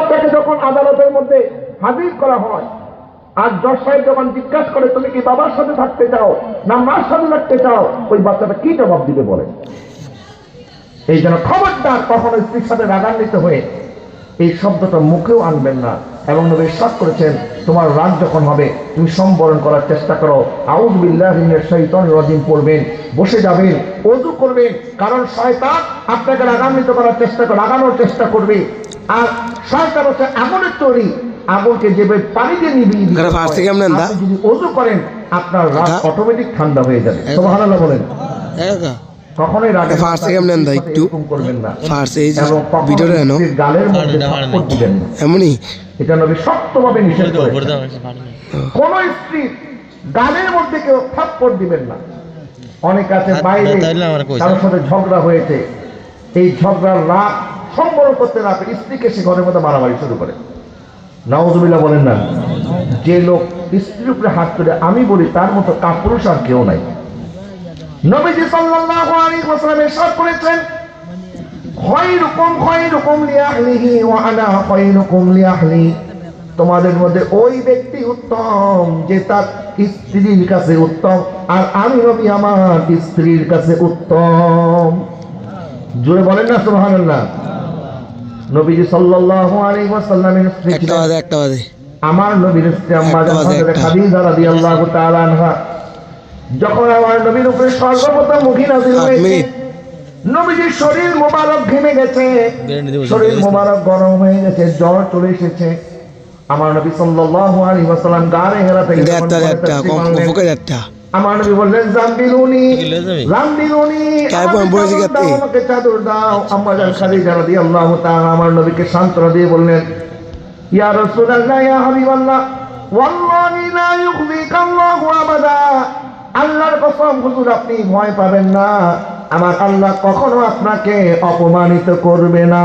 আপনাকে যখন আদালতের মধ্যে হাজির করা হয়, আর জজ সাহেব যখন জিজ্ঞাসা করে, তুমি কি বাবার সাথে থাকতে চাও না মার সাথে থাকতে চাও? ওই বাচ্চাটা কি জবাব দিবে বলে? এই জন্য খবরদার কখনো স্ত্রীর সাথে রাগান্বিত হয়ে এই শব্দটা মুখেও আনবেন না। এবং নবী সাত করেছেন, তোমার রাগ যখন হবে, তুমি সম্বরণ করার চেষ্টা করো। আউজ বিল্লাহিনের শৈতন রজিম। পড়বেন, বসে যাবেন, অজু করবেন, কারণ শয়তান আপনাকে রাগান্বিত করার চেষ্টা রাগানোর চেষ্টা করবে। আর শয়তান হচ্ছে তৈরি আগুনকে যেভাবে পানি দিয়ে হয়? আপনি যদি অজু করেন আপনার রাগ। অটোমেটিক ঠান্ডা হয়ে যাবে। সুবহানাল্লাহ বলেন। কখনোই রাগে ফার্স্ট থেকে এমনি একটু? করবেন না। ফার্স্ট এই যে এবং কখনো ভিডিওটা এনো গালের মধ্যে দিবেন না এটা নবী শক্তভাবে নিষেধ করেছেন। কোন স্ত্রী গালের মধ্যে কেউ থাপ্পড় দিবেন না। অনেক আছে বাইরে কারোর সাথে ঝগড়া হয়েছে। এই ঝগড়ার রাগ সম্বরণ করতে না পেরে স্ত্রীকে সে ঘরের মধ্যে মারামারি শুরু করে। নওয়াজুবিল্লাহ বলেন না, যে লোক স্ত্রীর উপরে হাত তুলে আমি বলি, তার মতো কাপুরুষ আর কেউ নাই। নবীজি সাল্লাল্লাহু আলাইহি ওয়াসাল্লাম ইরশাদ করেছেন, খয়রুকুম খয়রুকুম লিআহলিহি ওয়া আনা খয়রুকুম লিআহলি। তোমাদের মধ্যে ওই ব্যক্তি উত্তম, যে তার স্ত্রীর কাছে উত্তম, আর আমি নবী আমার স্ত্রীর কাছে উত্তম। জোরে বলেন না, সুবহানাল্লাহ। নবীজি সাল্লাল্লাহু আলাইহি ওয়াসাল্লামের স্ত্রী একটা বাদে একটা বাদে আমার নবীর স্ত্রী আম্মা একটা বাজে একটা। খাদিজা রাদিয়াল্লাহু তাআলা আনহা। যখন আমার নবীর উপরে সর্বপ্রথম মুখী নাযিল হয়েছে নবীজির শরীর মোবারক ঘেমে গেছে। শরীর মোবারক গরম হয়ে গেছে জ্বর চলে এসেছে। আমার নবী সাল্লাল্লাহু আলাইহি ওয়াসাল্লাম গারে হেরা থেকে যখন দেড়টা দেড়টা কম দেড়টা আমার নবী বললেন জাম্বিলুনি? জাম্বিলুনি আমাকে চাদর দাও, আমাকে আম্মা জান খাদিজা রাদিয়াল্লাহু তাআলা আমার নবীকে সান্ত্বনা দিয়ে বললেন ইয়া রাসূলুল্লাহ ইয়া হাবিবাল্লাহ ওয়াল্লাহি লা ইউখজিকা আল্লাহু আবাদা। আল্লাহর কসম হুজুর আপনি ভয় পাবেন না। আমার আল্লাহ কখনো আপনাকে অপমানিত করবে না।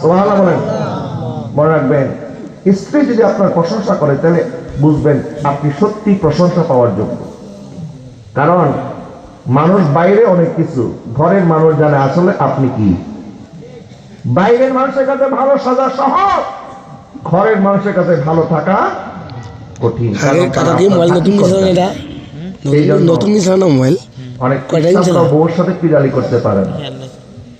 সুবহানাল্লাহ বলেন। মনে রাখবেন স্ত্রী যদি আপনার প্রশংসা করে তাহলে বুঝবেন আপনি সত্যি প্রশংসা পাওয়ার যোগ্য। কারণ মানুষ বাইরে অনেক কিছু। ঘরের মানুষ জানে আসলে আপনি কি। বাইরের মানুষের কাছে ভালো সাজা সহজ। ঘরের মানুষের কাছে ভালো থাকা কঠিন। মোবাইল নতুন। এটা? নতুন না মোবাইল? অনেক? বউর সাথে পিরালি করতে পারে না।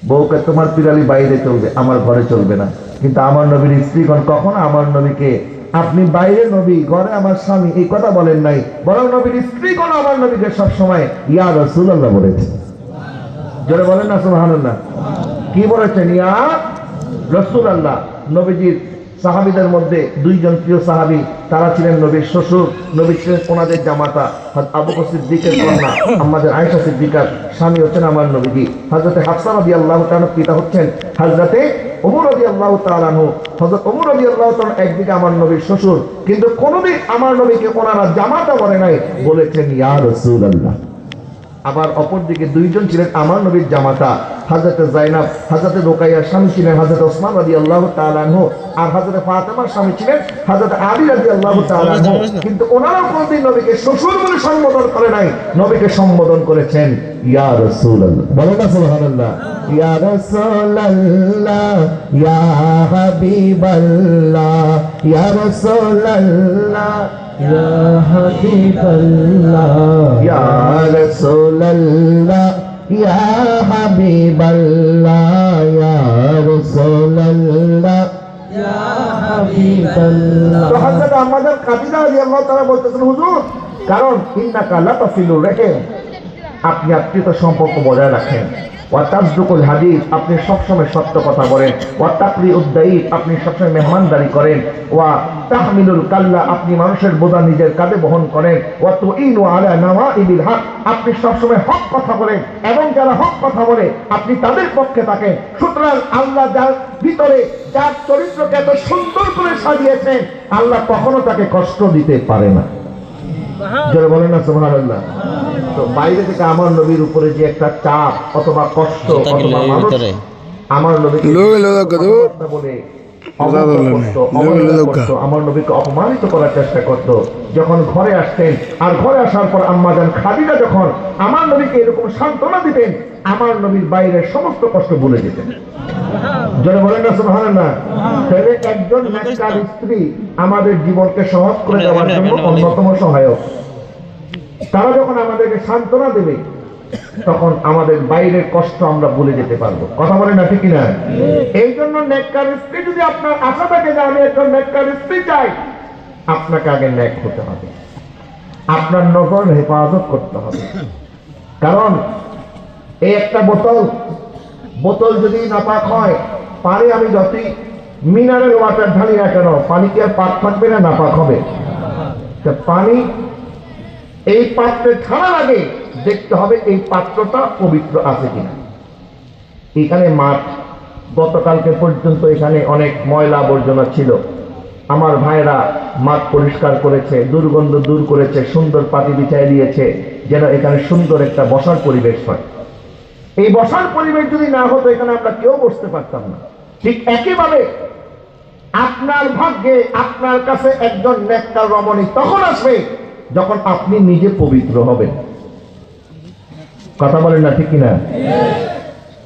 বউকে তোমার পিরালি বাইরে চলবে আমার ঘরে চলবে না। কিন্তু আমার নবীর স্ত্রীগণ কখনো আমার নবীকে আপনি বাইরে নবী, ঘরে আমার স্বামী, এই কথা বলেন নাই। বরং নবীর স্ত্রী কোন আমার নবীকে সবসময় ইয়া রসুল্লাহ বলেছে। জোরে বলেন না সুহানুল্লাহ কি বলেছেন? ইয়া রসুল আল্লাহ নবীজির সাহাবীদের মধ্যে দুইজন প্রিয় সাহাবী, তারা ছিলেন নবীর শ্বশুর, নবী ছিলেন ওনাদের জামাতা আবু সিদ্দিকের কন্যা, আমাদের আয়েশা সিদ্দিকার স্বামী হচ্ছেন আমার নবীজি। হযরতে হাফসা রাদিয়াল্লাহু তাআলা পিতা হচ্ছেন হযরতে ওমর রাদিয়াল্লাহু তাআলা আনহু। হযরত ওমর রাদিয়াল্লাহু তাআলা একদিকে আমার নবীর শ্বশুর, কিন্তু কোনোদিন আমার নবীকে ওনারা জামাতা বলে নাই, বলেছেন, ইয়া রাসূলুল্লাহ। আবার অপরদিকে দুইজন ছিলেন আমার নবীর জামাতা হাজরতে জাইনাব হাজরতে রোকাইয়ার স্বামী ছিলেন হাজরত ওসমান রাজি আল্লাহ তালানহ আর হাজরতে ফাতেমার স্বামী ছিলেন হাজরত আলী রাজি আল্লাহ তালানহ কিন্তু ওনারা কোনদিন নবীকে শ্বশুর বলে সম্বোধন করে নাই নবীকে সম্বোধন করেছেন ইয়া রাসূলুল্লাহ। বলো না সুবহানাল্লাহ। ইয়া রাসূলুল্লাহ ইয়া হাবিবাল্লাহ ইয়া রাসূলুল্লাহ। ইয়া হাবিবাল্লাহ ইয়া রাসূলুল্লাহ ইয়া হাবিবাল্লাহ ইয়া রাসূলুল্লাহ ইয়া হাবিবাল্লাহ তো হযরত আমাদের কাদিরা রাদিয়াল্লাহু তাআলা বলতেছেন হুজুর কারণ ইন্নাকা লা তাসিলুর রাহিম। আপনি আত্মীয়তা সম্পর্ক বজায় রাখেন। হাদিস, আপনি সবসময় সত্য কথা বলেন। ওয়াতাকরি উদ্দায়ী আপনি সবসময় মেহমানদারি করেন। ওয়া তাহমিলুল কাল্লা, আপনি মানুষের বোঝা নিজের কাঁধে বহন করেন। ওয়া তুইনু আলা নাওয়াইবিল হক, আপনি সবসময় হক কথা বলেন। এবং যারা হক কথা বলে, আপনি তাদের পক্ষে থাকেন। সুতরাং আল্লাহ যার ভিতরে, যার চরিত্রকে এত সুন্দর করে সাজিয়েছেন, আল্লাহ কখনো তাকে কষ্ট দিতে পারে না। যারা বলেন না সুবহানাল্লাহ। তো বাইরে থেকে আমার নবীর উপরে যে একটা চাপ অথবা কষ্ট অথবা মানুষ আমার নবীকে বলে আমার নবীকে অপমানিত করার চেষ্টা করত। যখন ঘরে আসতেন আর ঘরে আসার পর আম্মা যান খাদিজা যখন আমার নবীকে এরকম সান্ত্বনা দিতেন আমার নবীর বাইরের সমস্ত কষ্ট ভুলে যেতেন। বলেন না সুবহান না তাহলে একজন নেককার স্ত্রী আমাদের জীবনকে সহজ করে দেওয়ার জন্য অন্যতম সহায়ক। তারা যখন আমাদেরকে সান্ত্বনা দেবে তখন আমাদের বাইরের কষ্ট আমরা ভুলে যেতে পারব। কথা বলেন না ঠিক না এই জন্য নেককার স্ত্রী যদি আপনার আশা থাকে যে আমি একজন নেককার স্ত্রী চাই আপনাকে আগে ন্যাক হতে হবে। আপনার নজর হেফাজত করতে হবে। কারণ এই একটা বোতল বোতল যদি নাপাক হয় পানি আমি যতই মিনারেল ওয়াটার ঢালি না কেন? পানি কি আর পাক থাকবে না নাপাক হবে? পানি এই পাত্রে ছাড়ার আগে দেখতে হবে এই পাত্রটা পবিত্র আছে কিনা। এখানে মাঠ, গতকালকে পর্যন্ত এখানে অনেক ময়লা আবর্জনা ছিল। আমার ভাইরা মাঠ পরিষ্কার করেছে, দুর্গন্ধ দূর করেছে, সুন্দর পাতি বিছাই দিয়েছে, যেন এখানে সুন্দর একটা বসার পরিবেশ হয়। এই বসার পরিবেশ যদি না হতো, এখানে আমরা কেউ বসতে পারতাম না। ঠিক একইভাবে আপনার ভাগ্যে, আপনার কাছে একজন নেককার রমণী তখন আসবে যখন আপনি নিজে পবিত্র হবেন। কথা বলেন না, ঠিক কিনা?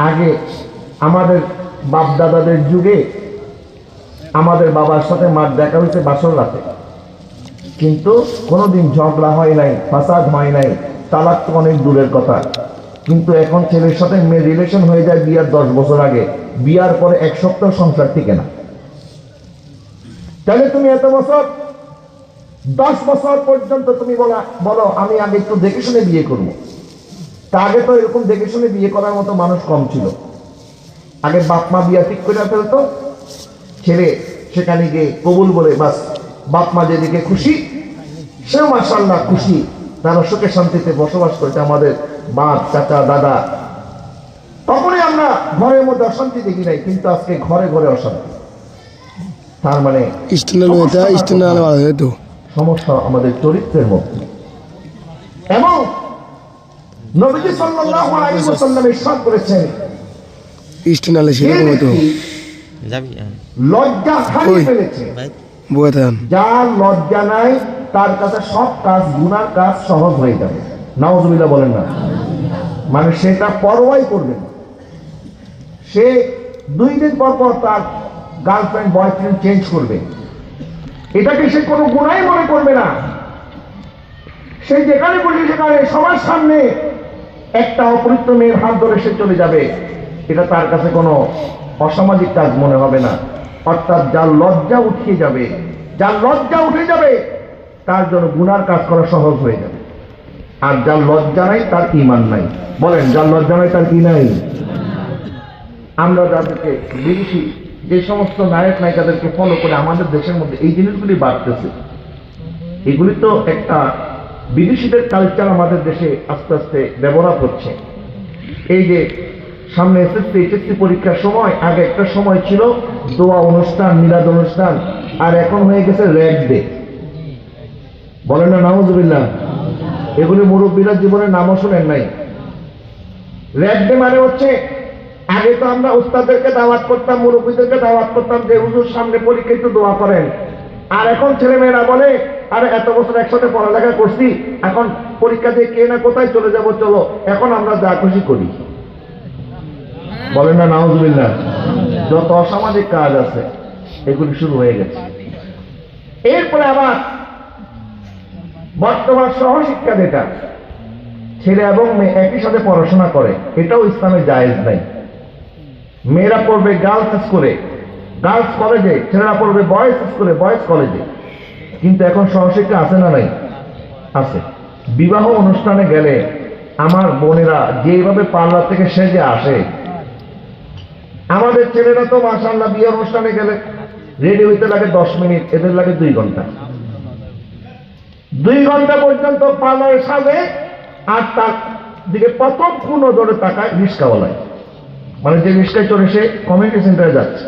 আগে আমাদের বাপ দাদাদের যুগে আমাদের বাবার সাথে মার দেখা হয়েছে বাসর রাতে। কিন্তু কোনোদিন ঝগড়া হয় নাই, ফাসাদ হয় নাই, তালাক তো অনেক দূরের কথা। কিন্তু এখন ছেলের সাথে মেয়ে রিলেশন হয়ে যায় বিয়ার দশ বছর আগে। বিয়ার পরে এক সপ্তাহ সংসার টিকে না। তাহলে তুমি এত বছর, দশ বছর পর্যন্ত তুমি বলা, বলো, আমি আগে একটু দেখে শুনে বিয়ে করব। তা আগে তো এরকম দেখে শুনে বিয়ে করার মতো মানুষ কম ছিল। আগে বাপ মা বিয়া ঠিক করে ফেলতো, ছেলে সেখানে গিয়ে কবুল বলে, বাস, বাপ মা যেদিকে খুশি, সেও মাসাল্লাহ খুশি। তারা সুখে শান্তিতে বসবাস করছে আমাদের বাপ চাচা দাদা। তখনই আমরা ঘরের মধ্যে অশান্তি দেখি নাই কিন্তু আজকে ঘরে ঘরে অশান্তি। তার মানে সমস্যা আমাদের চরিত্রের মধ্যে। এবং নবীজি সাল্লাল্লাহু আলাইহি ওয়াসাল্লাম ইরশাদ করেছেন স্ট্যান্ডার্ডে সেরকম হতো যাবি। লজ্জা হারিয়ে ওই। ফেলেছে। যার লজ্জা নাই তার কাছে সব কাজ গুনার কাজ সহজ হয়ে যাবে। নাউজুবিল্লাহ বলেন না। মানে সেটা পরোয়াই করবে না। সে দুই দিন পর পর তার গার্লফ্রেন্ড, বয়ফ্রেন্ড চেঞ্জ করবে। এটাকে সে কোনো গুণাই মনে করবে না। সে যেখানে বসে সেখানে সবার সামনে একটা অপরিত্য মেয়ের হাত ধরে সে চলে যাবে। এটা তার কাছে কোনো অসামাজিক কাজ মনে হবে না। অর্থাৎ যার লজ্জা উঠিয়ে যাবে, যার লজ্জা উঠে যাবে, তার জন্য গুনার কাজ করা সহজ হয়ে যাবে। আর যার লজ্জা নাই, তার ইমান নাই। বলেন, যার লজ্জা নাই, তার কি নাই? আমরা যাদেরকে বিদেশি, যে সমস্ত নায়ক নায়িকাদেরকে ফলো করে আমাদের দেশের মধ্যে এই জিনিসগুলি বাড়তেছে, এগুলি তো একটা বিদেশিদের কালচার আমাদের দেশে আস্তে আস্তে ব্যবহার হচ্ছে। এই যে সামনে এসএসসি এইচএসসি পরীক্ষার সময়, আগে একটা সময় ছিল দোয়া অনুষ্ঠান, মিলাদ অনুষ্ঠান, আর এখন হয়ে গেছে র্যাক ডে। বলেন না নামজুবিল্লাহ এগুলি মুরব্বীরা জীবনের নামও শোনেন নাই। র্যাগডে মানে হচ্ছে, আগে তো আমরা উস্তাদেরকে দাওয়াত করতাম, মুরব্বীদেরকে দাওয়াত করতাম যে হুজুর সামনে পরীক্ষা একটু দোয়া করেন। আর এখন ছেলেমেয়েরা বলে, আরে এত বছর একসাথে পড়ালেখা করছি, এখন পরীক্ষা দিয়ে কে না কোথায় চলে যাব, চলো, এখন আমরা যা খুশি করি। বলেন না, নাউজুবিল্লাহ। যত অসামাজিক কাজ আছে, এগুলি শুরু হয়ে গেছে। এরপরে আবার বর্তমান সহশিক্ষা যেটা, ছেলে এবং মেয়ে একই সাথে পড়াশোনা করে, এটাও ইসলামে জায়েজ নাই। মেয়েরা পড়বে গার্লস স্কুলে গার্লস কলেজে ছেলেরা পড়বে বয়েজ স্কুলে বয়েজ কলেজে কিন্তু এখন সহশিক্ষা আছে না নাই? আছে। বিবাহ অনুষ্ঠানে গেলে আমার বোনেরা যেভাবে পার্লার থেকে সেজে আসে, আমাদের ছেলেরা তো মাসাল্লাহ বিয়ে অনুষ্ঠানে গেলে রেডি হইতে লাগে দশ মিনিট, এদের লাগে দুই ঘণ্টা। দুই ঘণ্টা পর্যন্ত পার্লারে সাজে আর তার দিকে প্রথম কোন নজরে তাকায় রিস্কাওয়ালায়। মানে যে রিস্কায় চড়ে সে কমিউনিটি সেন্টারে যাচ্ছে।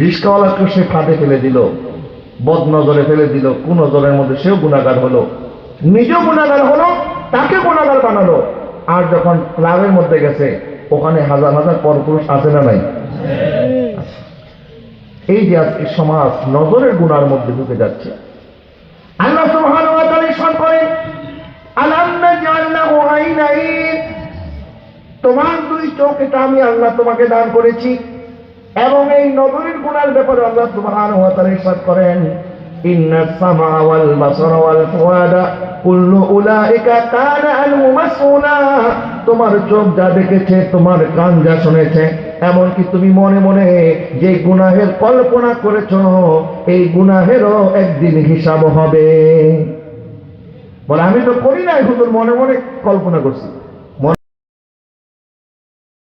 রিস্কাওয়ালাকে সে ফাঁদে ফেলে দিল বদ নজরে ফেলে দিল কোন নজরের মধ্যে সেও গুণাগার হলো। নিজেও গুণাগার হলো তাকে গুণাগার বানালো। আর যখন ক্লাবের মধ্যে গেছে ওখানে হাজার হাজার পরপুরুষ আছে না নাই? এই যে আজকে সমাজ নজরের গুণার মধ্যে ঢুকে যাচ্ছে। আল্লাহ সুবহানাহু ওয়া তাআলা ইরশাদ করেন আলাম নাজআল লাহু আইনাইন? তোমার দুই চোখ এটা আমি আল্লাহ তোমাকে দান করেছি, এবং এই নবীর গুণার ব্যাপারে আল্লাহ সুবহানাহু ওয়া তাআলা ইরশাদ করেন, ইন্না সামা ওয়াল বাসারা ওয়াল ফুয়াদা, কুল্লু উলাইকা কানা আনহু মাসউলা তোমার চোখ যা দেখেছে, তোমার কান যা শুনেছে এমনকি তুমি মনে মনে যে গুনাহের কল্পনা করেছ, এই গুনাহেরও একদিন হিসাব হবে। বলে, আমি তো করি নাই হুজুর, মনে মনে কল্পনা করছি।